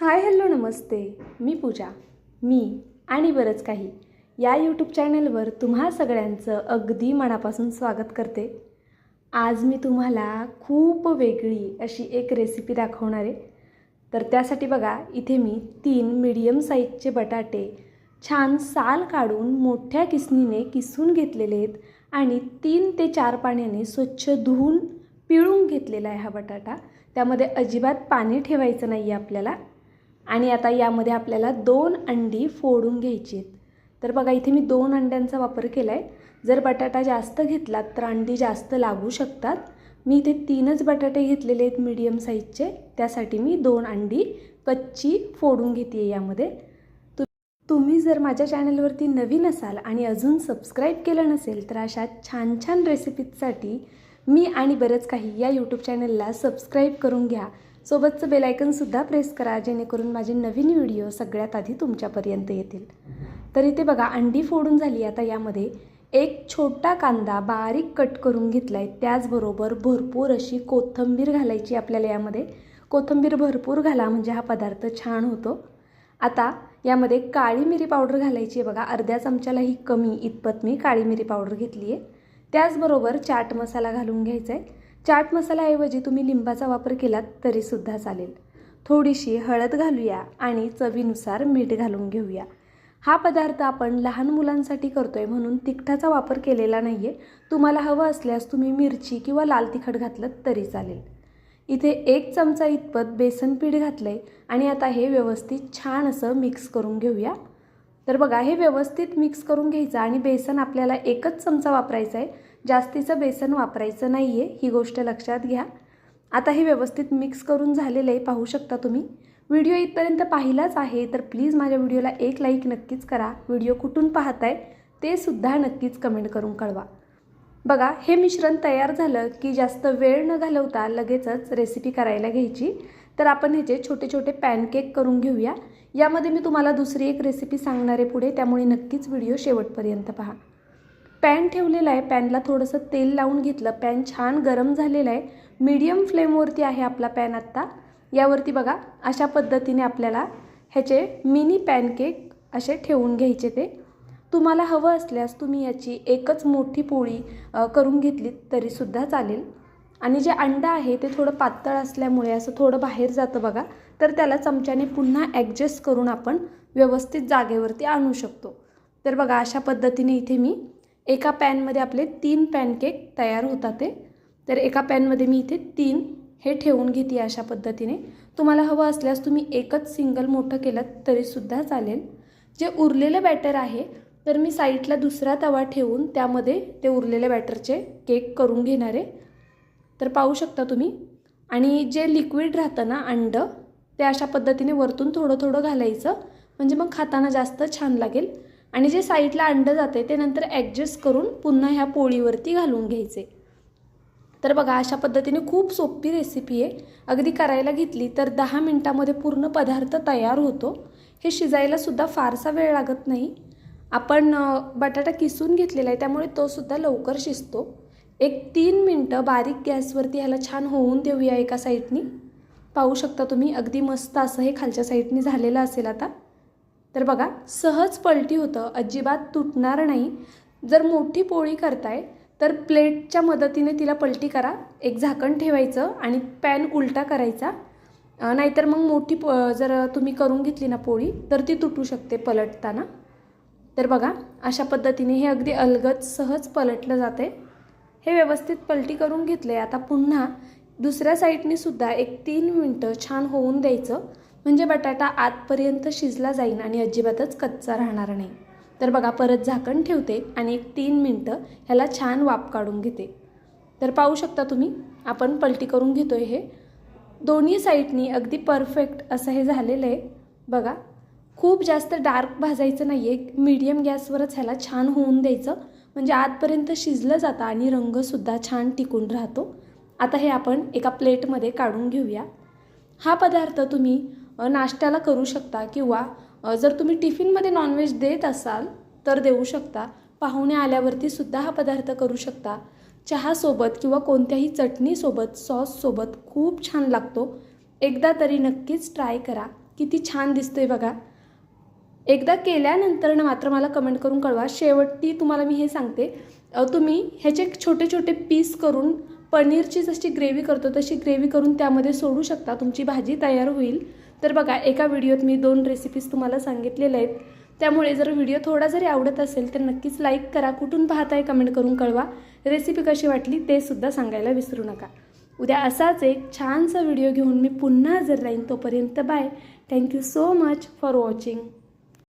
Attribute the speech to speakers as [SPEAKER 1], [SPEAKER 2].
[SPEAKER 1] Hi hello नमस्ते. मी पूजा. मी आणि बरंच काही. या यूट्यूब चॅनलवर तुम्हा सगळ्यांचं अगदी मनापासून स्वागत करते. आज मी तुम्हाला खूप वेगळी अशी एक रेसिपी दाखवणार आहे. तर त्यासाठी बघा इथे मी तीन मीडियम साईजचे बटाटे छान साल काढून मोठ्या किसनीने किसून घेतलेले आहेत आणि तीन ते चार पाण्याने स्वच्छ धुवून पिळून घेतलेला आहे हा बटाटा. त्यामध्ये अजिबात पाणी ठेवायचं नाही आहे आपल्याला. आणि आता यामध्ये आपल्याला दोन अंडी फोडून घ्यायची आहेत. तर बघा इथे मी दोन अंड्यांचा वापर केला आहे जर बटाटा जास्त घेतलात तर अंडी जास्त लागू शकतात. मी इथे तीनच बटाटे घेतलेले आहेत मीडियम साईजचे त्यासाठी मी दोन अंडी कच्ची फोडून घेते आहे यामध्ये. तु तुम्ही जर माझ्या चॅनलवरती नवीन असाल आणि अजून सबस्क्राईब केलं नसेल तर अशा छान छान रेसिपीजसाठी मी आणि बरंच काही या यूट्यूब चॅनलला सबस्क्राईब करून घ्या. सोबतचं बेलायकनसुद्धा प्रेस करा जेणेकरून माझे नवीन व्हिडिओ सगळ्यात आधी तुमच्यापर्यंत येतील. तर इथे बघा अंडी फोडून झाली आता यामध्ये. एक छोटा कांदा बारीक कट करून घेतला आहे त्याचबरोबर भरपूर अशी कोथिंबीर घालायची आपल्याला यामध्ये. कोथिंबीर भरपूर घाला म्हणजे हा पदार्थ छान होतो. आता यामध्ये काळी मिरी पावडर घालायची आहे बघा. अर्ध्या चमच्यालाही कमी इतपत मी काळी मिरी पावडर घेतली आहे त्याचबरोबर चाट मसाला घालून घ्यायचा आहे चाट मसाल्याऐवजी तुम्ही लिंबाचा वापर केलात तरीसुद्धा चालेल. थोडीशी हळद घालूया आणि चवीनुसार मीठ घालून घेऊया. हा पदार्थ आपण लहान मुलांसाठी करतो आहे म्हणून तिखटाचा वापर केलेला नाही आहे तुम्हाला हवं असल्यास तुम्ही मिरची किंवा लाल तिखट घातलं तरी चालेल. इथे एक चमचा इतपत बेसन पीठ घातलं आहे आणि आता हे व्यवस्थित छान असं मिक्स करून घेऊया. तर बघा हे व्यवस्थित मिक्स करून घ्यायचं आणि बेसन आपल्याला एकच चमचा वापरायचा आहे जास्तीचं बेसन वापरायचं नाही आहे ही गोष्ट लक्षात घ्या. आता हे व्यवस्थित मिक्स करून झालेलं आहे पाहू शकता तुम्ही. व्हिडिओ इथपर्यंत पाहिलाच आहे तर प्लीज माझ्या व्हिडिओला एक लाईक नक्कीच करा. व्हिडिओ कुठून पाहताय ते सुद्धा नक्कीच कमेंट करून कळवा. बघा हे मिश्रण तयार झालं की जास्त वेळ न घालवता लगेचच रेसिपी करायला घ्यायची. तर आपण ह्याचे छोटे छोटे पॅनकेक करून घेऊया. यामध्ये मी तुम्हाला दुसरी एक रेसिपी सांगणार आहे पुढे त्यामुळे नक्कीच व्हिडिओ शेवटपर्यंत पहा. पॅन ठेवलेला आहे. पॅनला थोडंसं तेल लावून घेतलं. पॅन छान गरम झालेलं आहे. मीडियम फ्लेमवरती आहे आपला पॅन आत्ता. यावरती बघा अशा पद्धतीने आपल्याला ह्याचे मिनी पॅनकेक असे ठेवून घ्यायचे ते. तुम्हाला हवं असल्यास तुम्ही याची एकच मोठी पोळी करून घेतली तरीसुद्धा चालेल. आणि जे अंडा आहे ते थोडं पातळ असल्यामुळे असं थोडं बाहेर जातं बघा तर त्याला चमच्याने पुन्हा ॲडजस्ट करून आपण व्यवस्थित जागेवरती आणू शकतो. तर बघा अशा पद्धतीने इथे मी एका पॅनमध्ये आपले तीन पॅनकेक तयार होतात ते. तर एका पॅनमध्ये मी इथे तीन हे ठेवून घेते अशा पद्धतीने. तुम्हाला हवं असल्यास तुम्ही एकच सिंगल मोठं केलं तरीसुद्धा चालेल. जे उरलेलं बॅटर आहे तर मी साईडला दुसरा तवा ठेवून त्यामध्ये ते उरलेले बॅटरचे केक करून घेणार आहे. तर पाहू शकता तुम्ही. आणि जे लिक्विड राहतं ना अंडं ते अशा पद्धतीने वरतून थोडं थोडं घालायचं. म्हणजे मग खाताना जास्त छान लागेल. आणि जे साईडला अंडं जाते ते नंतर ॲडजस्ट करून पुन्हा ह्या पोळीवरती घालून घ्यायचे. तर बघा अशा पद्धतीने खूप सोपी रेसिपी आहे. अगदी करायला घेतली तर दहा मिनटामध्ये पूर्ण पदार्थ तयार होतो. हे शिजायलासुद्धा फारसा वेळ लागत नाही. आपण बटाटा किसून घेतलेला आहे त्यामुळे तोसुद्धा लवकर शिजतो. एक तीन मिनटं बारीक गॅसवरती ह्याला छान होऊन देऊया एका साईडनी पाहू शकता तुम्ही अगदी मस्त असं हे खालच्या साईडनी झालेलं असेल आता. तर बघा सहज पलटी होतं अजिबात तुटणार नाही. जर मोठी पोळी करताय तर प्लेटच्या मदतीने तिला पलटी करा. एक झाकण ठेवायचं आणि पॅन उलटा करायचा. नाहीतर मग मोठी प जर तुम्ही करून घेतली ना पोळी तर ती तुटू शकते पलटताना. तर बघा अशा पद्धतीने हे अगदी अलगद सहज पलटलं जाते हे व्यवस्थित पलटी करून घेतले आता पुन्हा दुसऱ्या साईडने सुद्धा एक तीन मिनटं छान होऊन द्यायचं. म्हणजे बटाटा आतपर्यंत शिजला जाईल आणि अजिबातच कच्चा राहणार नाही. तर बघा परत झाकण ठेवते आणि एक तीन मिनटं ह्याला छान वाफ काढून घेते. तर पाहू शकता तुम्ही आपण पलटी करून घेतोय हे. दोन्ही साईडनी अगदी परफेक्ट असं हे झालेलं आहे. बघा खूप जास्त डार्क भाजायचं नाही आहे मीडियम गॅसवरच ह्याला छान होऊन द्यायचं. म्हणजे आतपर्यंत शिजलं जातं आणि रंगसुद्धा छान टिकून राहतो. आता हे आपण एका प्लेटमध्ये काढून घेऊया. हा पदार्थ तुम्ही नाश्त्याला करू शकता किंवा जर तुम्ही टिफिनमध्ये नॉनव्हेज देत असाल तर देऊ शकता. पाहुणे आल्यावरती सुद्धा हा पदार्थ करू शकता. चहासोबत किंवा कोणत्याही चटणीसोबत सॉससोबत खूप छान लागतो. एकदा तरी नक्कीच ट्राय करा. किती छान दिसतोय बघा. एकदा केल्यानंतर ना मात्र मला कमेंट करून कळवा. शेवटी तुम्हाला मी हे सांगते. तुम्ही ह्याचे छोटे छोटे पीस करून पनीरची जशी ग्रेव्ही करतो तशी ग्रेव्ही करून त्यामध्ये सोडू शकता. तुमची भाजी तयार होईल. तर बघा एका व्हिडिओत मी दोन रेसिपीज तुम्हाला सांगितलेल्या आहेत. त्यामुळे जर व्हिडिओ थोडा जरी आवडत असेल तर नक्कीच लाईक करा. कुठून पाहताय कमेंट करून कळवा. रेसिपी कशी वाटली ते सुद्धा सांगायला विसरू नका. उद्या असाच एक छानसा व्हिडिओ घेऊन मी पुन्हा हजर राहीन तोपर्यंत bye thank you so much for watching